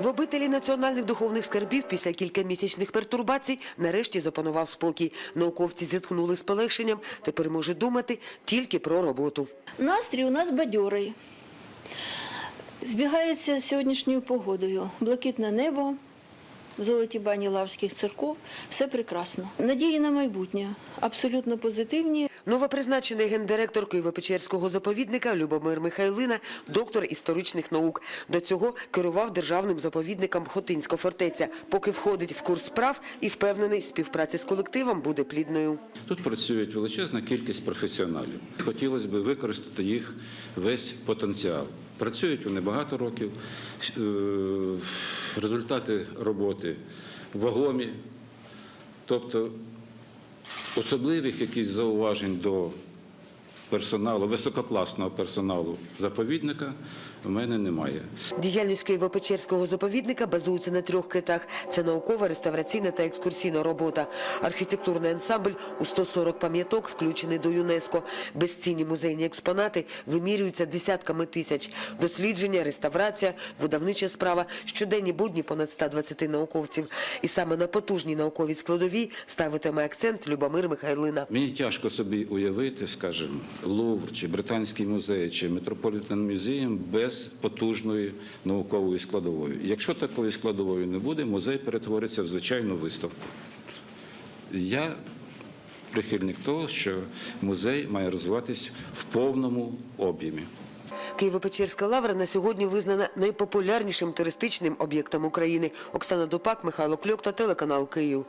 В обителі національних духовних скарбів після кількамісячних пертурбацій нарешті запанував спокій. Науковці зітхнули з полегшенням, тепер може думати тільки про роботу. Настрій у нас бадьорий. Збігається сьогоднішньою погодою. Блакитне небо, золоті бані лавських церков. Все прекрасно. Надії на майбутнє абсолютно позитивні. Новопризначений гендиректор Києво-Печерського заповідника Любомир Михайлина – доктор історичних наук. До цього керував державним заповідником Хотинська фортеця, поки входить в курс справ і впевнений, співпраця з колективом буде плідною. Тут працюють величезна кількість професіоналів. Хотілося б використати їх весь потенціал. Працюють вони багато років. Е, Результати роботи вагомі. Тобто особливих якісь зауважень до персоналу, висококласного персоналу заповідника в мене немає. Діяльність Києво-Печерського заповідника базується на трьох китах. Це наукова, реставраційна та екскурсійна робота. Архітектурний ансамбль у 140 пам'яток включений до ЮНЕСКо. Безцінні музейні експонати вимірюються десятками тисяч. Дослідження, реставрація, видавнича справа, щоденні будні понад 120 науковців. І саме на потужній науковій складовій ставитиме акцент Любомир Михайлина. Мені тяжко собі уявити, скажімо, Лувр чи Британський музей чи Метрополітен Музеєм без потужної наукової складової. Якщо такої складової не буде, музей перетвориться в звичайну виставку. Я прихильник того, що музей має розвиватись в повному об'ємі. Києво-Печерська лавра на сьогодні визнана найпопулярнішим туристичним об'єктом України. Оксана Дупак, Михайло Кльок та телеканал Київ.